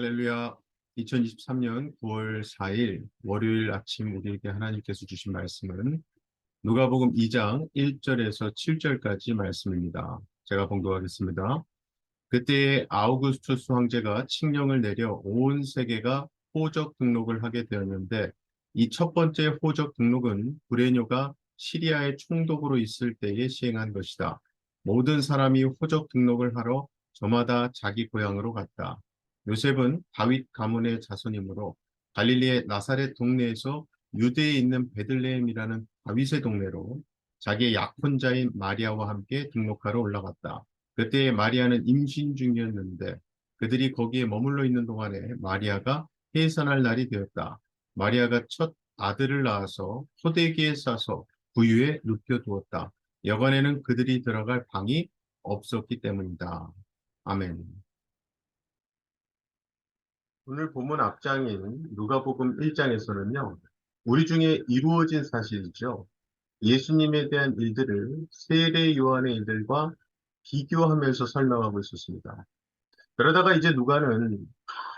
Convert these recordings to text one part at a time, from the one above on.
할렐루야. 2023년 9월 4일 월요일 아침 우리에게 하나님께서 주신 말씀은 누가복음 2장 1절에서 7절까지 말씀입니다. 제가 봉독하겠습니다. 그때 아우구스투스 황제가 칙령을 내려 온 세계가 호적 등록을 하게 되었는데 이 첫 번째 호적 등록은 브레뇨가 시리아의 총독으로 있을 때에 시행한 것이다. 모든 사람이 호적 등록을 하러 저마다 자기 고향으로 갔다. 요셉은 다윗 가문의 자손이므로 갈릴리의 나사렛 동네에서 유대에 있는 베들레헴이라는 다윗의 동네로 자기의 약혼자인 마리아와 함께 등록하러 올라갔다. 그때 마리아는 임신 중이었는데 그들이 거기에 머물러 있는 동안에 마리아가 해산할 날이 되었다. 마리아가 첫 아들을 낳아서 포대기에 싸서 부유에 눕혀두었다. 여관에는 그들이 들어갈 방이 없었기 때문이다. 아멘. 오늘 본문 앞장인 누가복음 1장에서는요. 우리 중에 이루어진 사실이죠. 예수님에 대한 일들을 세례 요한의 일들과 비교하면서 설명하고 있었습니다. 그러다가 이제 누가는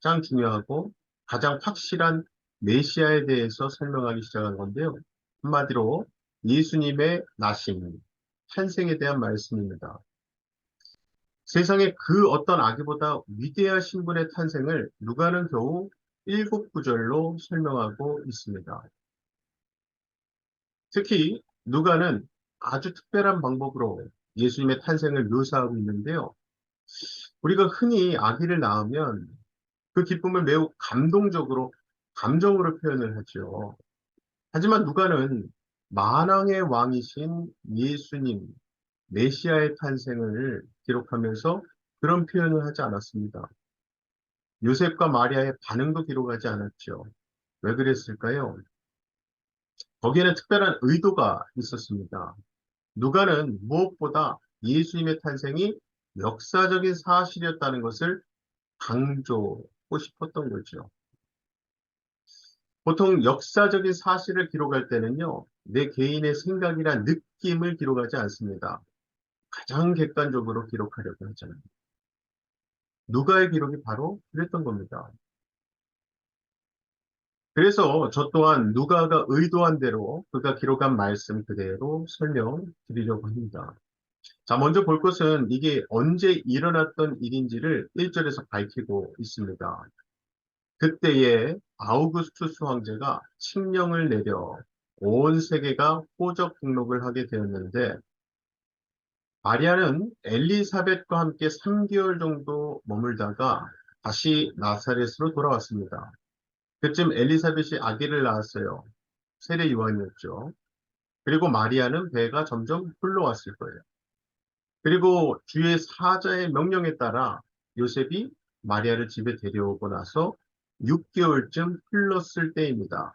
가장 중요하고 가장 확실한 메시아에 대해서 설명하기 시작한 건데요. 한마디로 예수님의 나심, 탄생에 대한 말씀입니다. 세상에 그 어떤 아기보다 위대하신 분의 탄생을 누가는 겨우 일곱 구절로 설명하고 있습니다. 특히 누가는 아주 특별한 방법으로 예수님의 탄생을 묘사하고 있는데요. 우리가 흔히 아기를 낳으면 그 기쁨을 매우 감동적으로, 감정으로 표현을 하죠. 하지만 누가는 만왕의 왕이신 예수님, 메시아의 탄생을 기록하면서 그런 표현을 하지 않았습니다. 요셉과 마리아의 반응도 기록하지 않았죠. 왜 그랬을까요? 거기에는 특별한 의도가 있었습니다. 누가는 무엇보다 예수님의 탄생이 역사적인 사실이었다는 것을 강조하고 싶었던 거죠. 보통 역사적인 사실을 기록할 때는요, 내 개인의 생각이나 느낌을 기록하지 않습니다. 가장 객관적으로 기록하려고 하잖아요. 누가의 기록이 바로 그랬던 겁니다. 그래서 저 또한 누가가 의도한 대로 그가 기록한 말씀 그대로 설명드리려고 합니다. 자, 먼저 볼 것은 이게 언제 일어났던 일인지를 1절에서 밝히고 있습니다. 그때에 아우구스투스 황제가 칙령을 내려 온 세계가 호적 등록을 하게 되었는데 마리아는 엘리사벳과 함께 3개월 정도 머물다가 다시 나사렛으로 돌아왔습니다. 그쯤 엘리사벳이 아기를 낳았어요. 세례 요한이었죠. 그리고 마리아는 배가 점점 흘러왔을 거예요. 그리고 주의 사자의 명령에 따라 요셉이 마리아를 집에 데려오고 나서 6개월쯤 흘렀을 때입니다.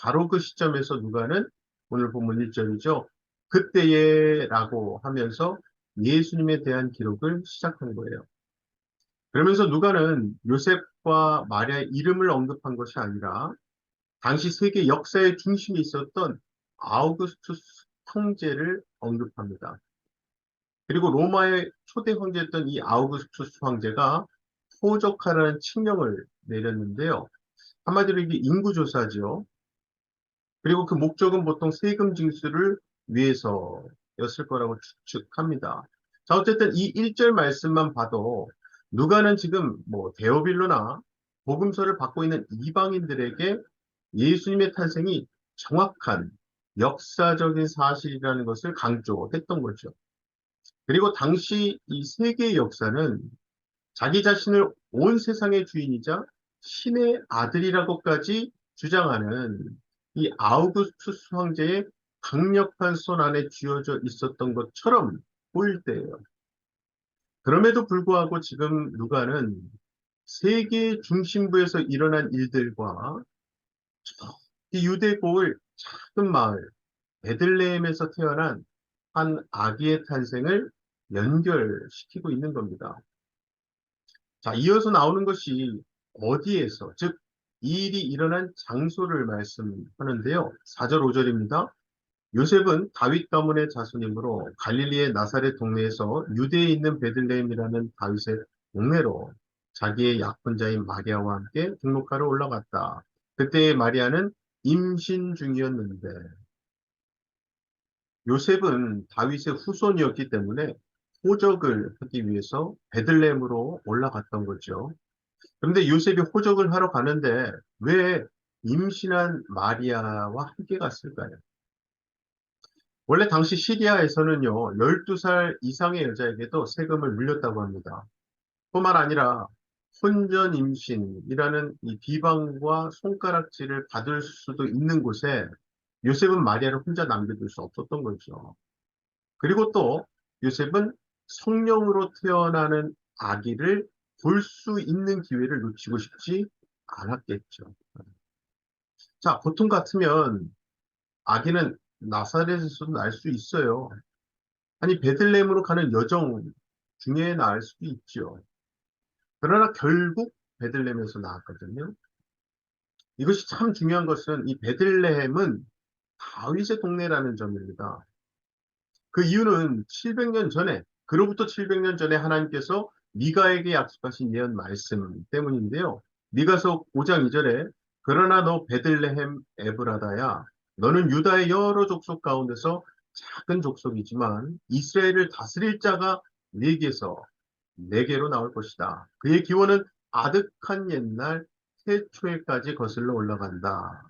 바로 그 시점에서 누가는 오늘 본문 1절이죠. 그때에 라고 하면서 예수님에 대한 기록을 시작한 거예요. 그러면서 누가는 요셉과 마리아의 이름을 언급한 것이 아니라 당시 세계 역사의 중심이 있었던 아우구스투스 황제를 언급합니다. 그리고 로마의 초대 황제였던 이 아우구스투스 황제가 호적하라는 칙령을 내렸는데요. 한마디로 이게 인구조사죠. 그리고 그 목적은 보통 세금 징수를 위해서였을 거라고 추측합니다. 자, 어쨌든 이 1절 말씀만 봐도 누가는 지금 뭐 데오빌로나 복음서를 받고 있는 이방인들에게 예수님의 탄생이 정확한 역사적인 사실이라는 것을 강조했던 거죠. 그리고 당시 이 세계의 역사는 자기 자신을 온 세상의 주인이자 신의 아들이라고까지 주장하는 이 아우구스투스 황제의 강력한 손 안에 쥐어져 있었던 것처럼 보일 때예요. 그럼에도 불구하고 지금 누가는 세계 중심부에서 일어난 일들과 이 유대고을 작은 마을 베들레헴에서 태어난 한 아기의 탄생을 연결시키고 있는 겁니다. 자, 이어서 나오는 것이 어디에서, 즉, 이 일이 일어난 장소를 말씀하는데요. 4절, 5절입니다. 요셉은 다윗 가문의 자손이므로 갈릴리의 나사렛 동네에서 유대에 있는 베들레헴이라는 다윗의 동네로 자기의 약혼자인 마리아와 함께 등록하러 올라갔다. 그때 마리아는 임신 중이었는데 요셉은 다윗의 후손이었기 때문에 호적을 하기 위해서 베들레헴으로 올라갔던 거죠. 그런데 요셉이 호적을 하러 가는데 왜 임신한 마리아와 함께 갔을까요? 원래 당시 시리아에서는요, 12살 이상의 여자에게도 세금을 물렸다고 합니다. 뿐만 아니라 혼전 임신이라는 이 비방과 손가락질을 받을 수도 있는 곳에 요셉은 마리아를 혼자 남겨둘 수 없었던 거죠. 그리고 또 요셉은 성령으로 태어나는 아기를 볼 수 있는 기회를 놓치고 싶지 않았겠죠. 자, 보통 같으면 아기는 나사렛에서도 날 수 있어요. 아니, 베들레헴으로 가는 여정 중에 낳을 수도 있죠. 그러나 결국 베들레헴에서 나왔거든요. 이것이 참 중요한 것은 이 베들레헴은 다윗의 동네라는 점입니다. 그 이유는 700년 전에, 그로부터 700년 전에 하나님께서 미가에게 약속하신 예언 말씀 때문인데요. 미가서 5장 2절에 그러나 너 베들레헴 에브라다야 너는 유다의 여러 족속 가운데서 작은 족속이지만 이스라엘을 다스릴 자가 네게서 네게로 나올 것이다. 그의 기원은 아득한 옛날 태초에까지 거슬러 올라간다.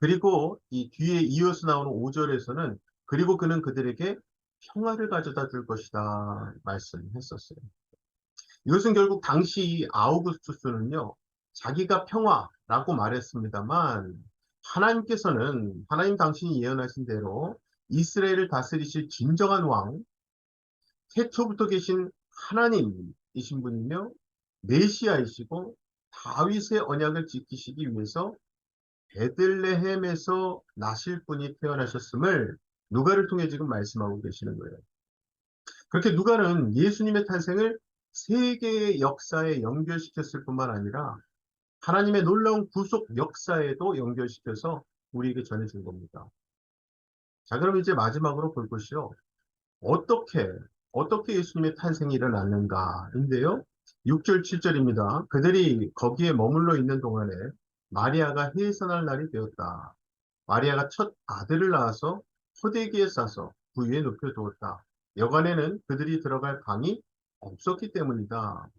그리고 이 뒤에 이어서 나오는 5절에서는 그리고 그는 그들에게 평화를 가져다 줄 것이다 말씀했었어요. 이것은 결국 당시 아우구스투스는요, 자기가 평화라고 말했습니다만, 하나님께서는, 하나님 당신이 예언하신 대로 이스라엘을 다스리실 진정한 왕, 태초부터 계신 하나님이신 분이며, 메시아이시고, 다윗의 언약을 지키시기 위해서 베들레헴에서 나실 분이 태어나셨음을 누가를 통해 지금 말씀하고 계시는 거예요. 그렇게 누가는 예수님의 탄생을 세계의 역사에 연결시켰을 뿐만 아니라 하나님의 놀라운 구속 역사에도 연결시켜서 우리에게 전해준 겁니다. 자, 그럼 이제 마지막으로 볼 것이요. 어떻게, 어떻게 예수님의 탄생이 일어났는가인데요. 6절, 7절입니다. 그들이 거기에 머물러 있는 동안에 마리아가 해산할 날이 되었다. 마리아가 첫 아들을 낳아서 포대기에 싸서 부위에 눕혀 두었다. 여간에는 그들이 들어갈 방이 없었기 때문이다.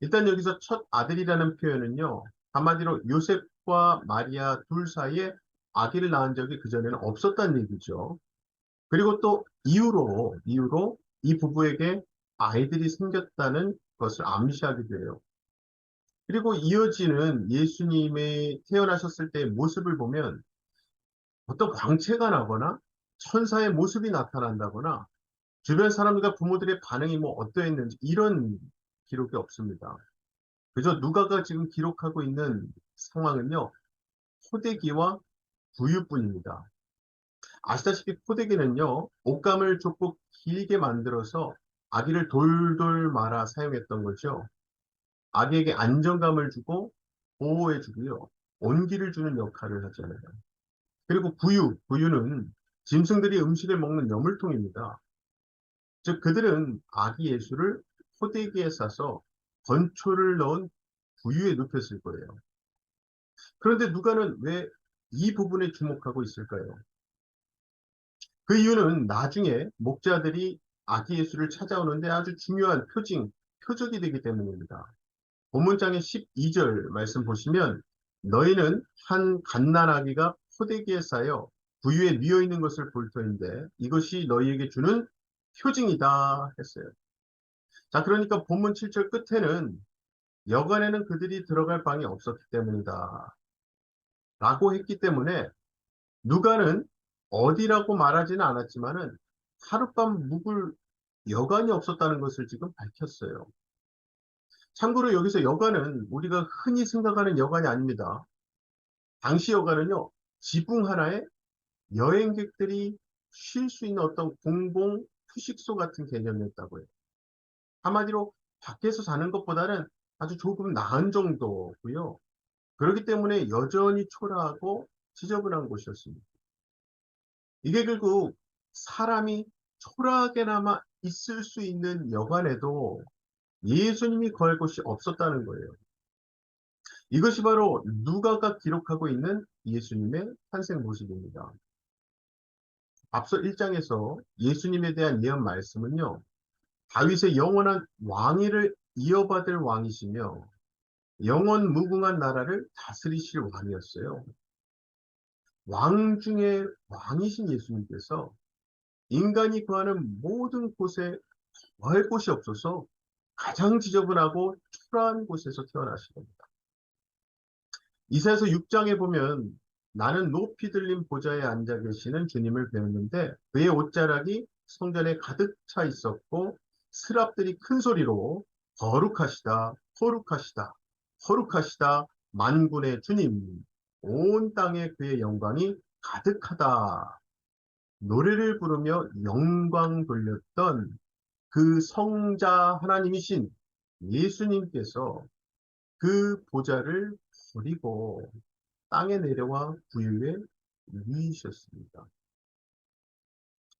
일단 여기서 첫 아들이라는 표현은요. 한마디로 요셉과 마리아 둘 사이에 아기를 낳은 적이 그전에는 없었다는 얘기죠. 그리고 또 이후로, 이후로 이 부부에게 아이들이 생겼다는 것을 암시하기도 해요. 그리고 이어지는 예수님의 태어나셨을 때의 모습을 보면 어떤 광채가 나거나 천사의 모습이 나타난다거나 주변 사람들과 부모들의 반응이 뭐 어떠했는지 이런 기록이 없습니다. 그저 누가가 지금 기록하고 있는 상황은요. 포대기와 부유뿐입니다. 아시다시피 포대기는요. 옷감을 좁고 길게 만들어서 아기를 돌돌 말아 사용했던 거죠. 아기에게 안정감을 주고 보호해 주고요. 온기를 주는 역할을 하잖아요. 그리고 부유, 부유는 짐승들이 음식을 먹는 여물통입니다. 즉 그들은 아기 예수를 포대기에 싸서 건초를 넣은 부유에 눕혔을 거예요. 그런데 누가는 왜 이 부분에 주목하고 있을까요? 그 이유는 나중에 목자들이 아기 예수를 찾아오는데 아주 중요한 표징, 표적이 되기 때문입니다. 본문장의 12절 말씀 보시면 너희는 한 갓난아기가 포대기에 쌓여 부유에 뉘어 있는 것을 볼 터인데 이것이 너희에게 주는 표징이다 했어요. 자, 그러니까 본문 7절 끝에는 여간에는 그들이 들어갈 방이 없었기 때문이다. 라고 했기 때문에 누가는 어디라고 말하지는 않았지만은 하룻밤 묵을 여간이 없었다는 것을 지금 밝혔어요. 참고로 여기서 여간은 우리가 흔히 생각하는 여간이 아닙니다. 당시 여간은요, 지붕 하나에 여행객들이 쉴 수 있는 어떤 공공 휴식소 같은 개념이었다고 해요. 한마디로 밖에서 사는 것보다는 아주 조금 나은 정도고요. 그렇기 때문에 여전히 초라하고 지저분한 곳이었습니다. 이게 결국 사람이 초라하게나마 있을 수 있는 여관에도 예수님이 거할 곳이 없었다는 거예요. 이것이 바로 누가가 기록하고 있는 예수님의 탄생 모습입니다. 앞서 1장에서 예수님에 대한 예언 말씀은요. 다윗의 영원한 왕위를 이어받을 왕이시며 영원 무궁한 나라를 다스리실 왕이었어요. 왕 중에 왕이신 예수님께서 인간이 구하는 모든 곳에 거할 곳이 없어서 가장 지저분하고 초라한 곳에서 태어나신 겁니다. 이사에서 6장에 보면 나는 높이 들린 보좌에 앉아 계시는 주님을 배웠는데 그의 옷자락이 성전에 가득 차 있었고 스랍들이 큰 소리로 거룩하시다, 거룩하시다, 거룩하시다, 만군의 주님, 온 땅에 그의 영광이 가득하다. 노래를 부르며 영광 돌렸던 그 성자 하나님이신 예수님께서 그 보좌를 버리고 땅에 내려와 부유에 누이셨습니다.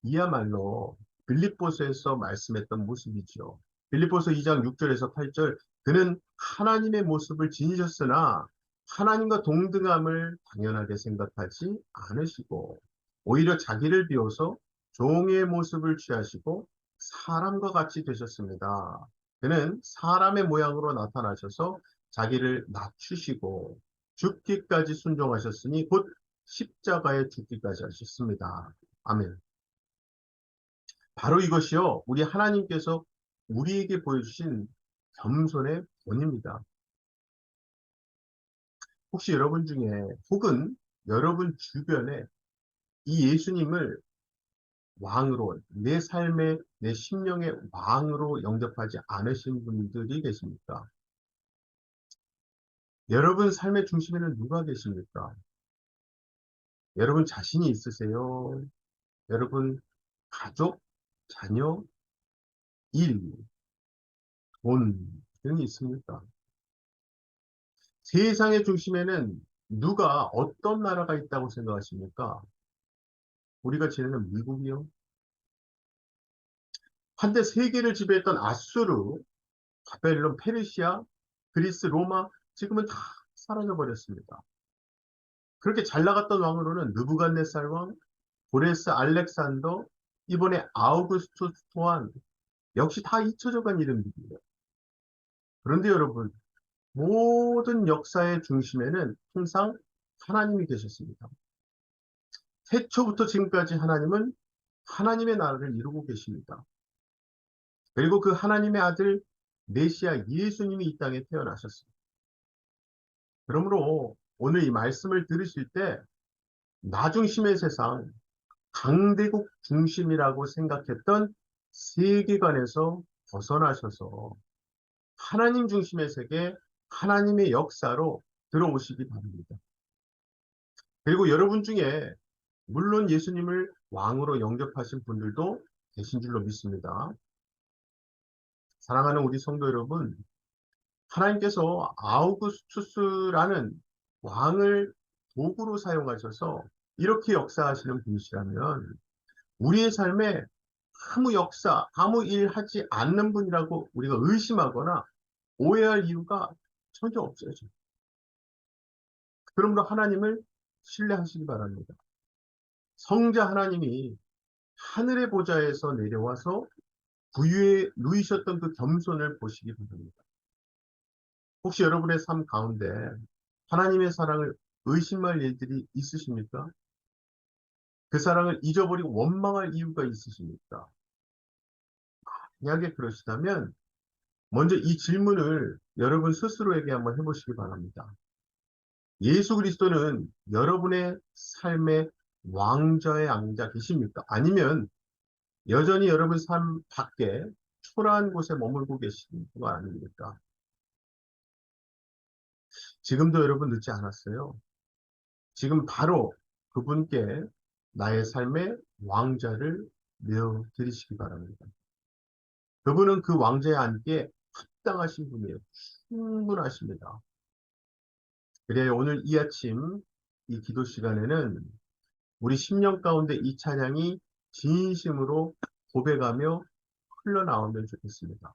이야말로 빌립보서에서 말씀했던 모습이죠. 빌립보서 2장 6절에서 8절 그는 하나님의 모습을 지니셨으나 하나님과 동등함을 당연하게 생각하지 않으시고 오히려 자기를 비워서 종의 모습을 취하시고 사람과 같이 되셨습니다. 그는 사람의 모양으로 나타나셔서 자기를 낮추시고 죽기까지 순종하셨으니 곧 십자가에 죽기까지 하셨습니다. 아멘. 바로 이것이요. 우리 하나님께서 우리에게 보여주신 겸손의 본입니다. 혹시 여러분 중에 혹은 여러분 주변에 이 예수님을 왕으로 내 삶의 내 심령의 왕으로 영접하지 않으신 분들이 계십니까? 여러분 삶의 중심에는 누가 계십니까? 여러분 자신이 있으세요? 여러분 가족, 자녀, 일, 돈 등이 있습니까? 세상의 중심에는 누가 어떤 나라가 있다고 생각하십니까? 우리가 지내는 미국이요? 한때 세계를 지배했던 아수르, 바벨론, 페르시아, 그리스, 로마 지금은 다 사라져 버렸습니다. 그렇게 잘 나갔던 왕으로는 느부갓네살 왕, 고레스 알렉산더, 이번에 아우구스투스 또한 역시 다 잊혀져 간 이름들이에요. 그런데 여러분, 모든 역사의 중심에는 항상 하나님이 계셨습니다. 태초부터 지금까지 하나님은 하나님의 나라를 이루고 계십니다. 그리고 그 하나님의 아들 메시아 예수님이 이 땅에 태어나셨습니다. 그러므로 오늘 이 말씀을 들으실 때 나중심의 세상, 강대국 중심이라고 생각했던 세계관에서 벗어나셔서 하나님 중심의 세계, 하나님의 역사로 들어오시기 바랍니다. 그리고 여러분 중에 물론 예수님을 왕으로 영접하신 분들도 계신 줄로 믿습니다. 사랑하는 우리 성도 여러분, 하나님께서 아우구스투스라는 왕을 도구로 사용하셔서 이렇게 역사하시는 분이시라면 우리의 삶에 아무 역사, 아무 일 하지 않는 분이라고 우리가 의심하거나 오해할 이유가 전혀 없어요. 그러므로 하나님을 신뢰하시기 바랍니다. 성자 하나님이 하늘의 보좌에서 내려와서 부유에 누이셨던 그 겸손을 보시기 바랍니다. 혹시 여러분의 삶 가운데 하나님의 사랑을 의심할 일들이 있으십니까? 그 사랑을 잊어버리고 원망할 이유가 있으십니까? 만약에 그러시다면 먼저 이 질문을 여러분 스스로에게 한번 해보시기 바랍니다. 예수 그리스도는 여러분의 삶의 왕자에 앉아 계십니까? 아니면 여전히 여러분 삶 밖에 초라한 곳에 머물고 계시는 거 아닙니까? 지금도 여러분 늦지 않았어요. 지금 바로 그분께 나의 삶의 왕자를 내어 드리시기 바랍니다. 그분은 그 왕자에 앉게 합당하신 분이에요. 충분하십니다. 그래야 오늘 이 아침 이 기도 시간에는 우리 10년 가운데 이 찬양이 진심으로 고백하며 흘러나오면 좋겠습니다.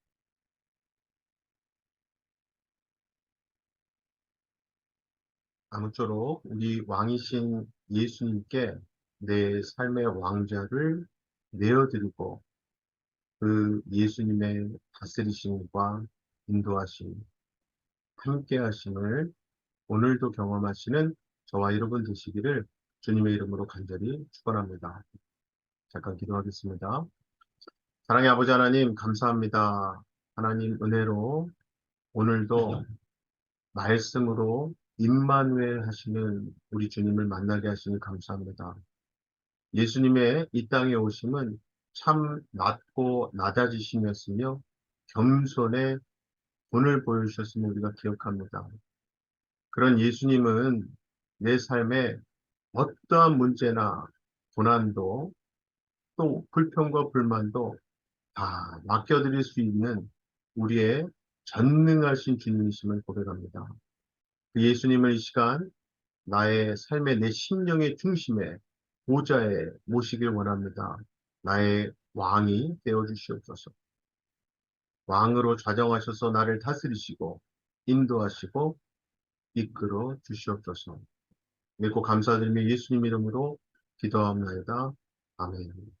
아무쪼록 우리 왕이신 예수님께 내 삶의 왕좌를 내어드리고 그 예수님의 다스리심과 인도하심, 함께 하심을 오늘도 경험하시는 저와 여러분 되시기를 주님의 이름으로 간절히 축원합니다. 잠깐 기도하겠습니다. 사랑의 아버지 하나님 감사합니다. 하나님 은혜로 오늘도 말씀으로 임마누엘 하시는 우리 주님을 만나게 하시니 감사합니다. 예수님의 이 땅에 오심은 참 낮고 낮아지심이었으며 겸손의 본을 보여주셨음을 우리가 기억합니다. 그런 예수님은 내 삶에 어떠한 문제나 고난도 또 불평과 불만도 다 맡겨드릴 수 있는 우리의 전능하신 주님이심을 고백합니다. 그 예수님을 이 시간 나의 삶의 내 심령의 중심에 보좌에 모시길 원합니다. 나의 왕이 되어 주시옵소서. 왕으로 좌정하셔서 나를 다스리시고 인도하시고 이끌어 주시옵소서. 믿고 감사드리며 예수님 이름으로 기도합나이다. 아멘.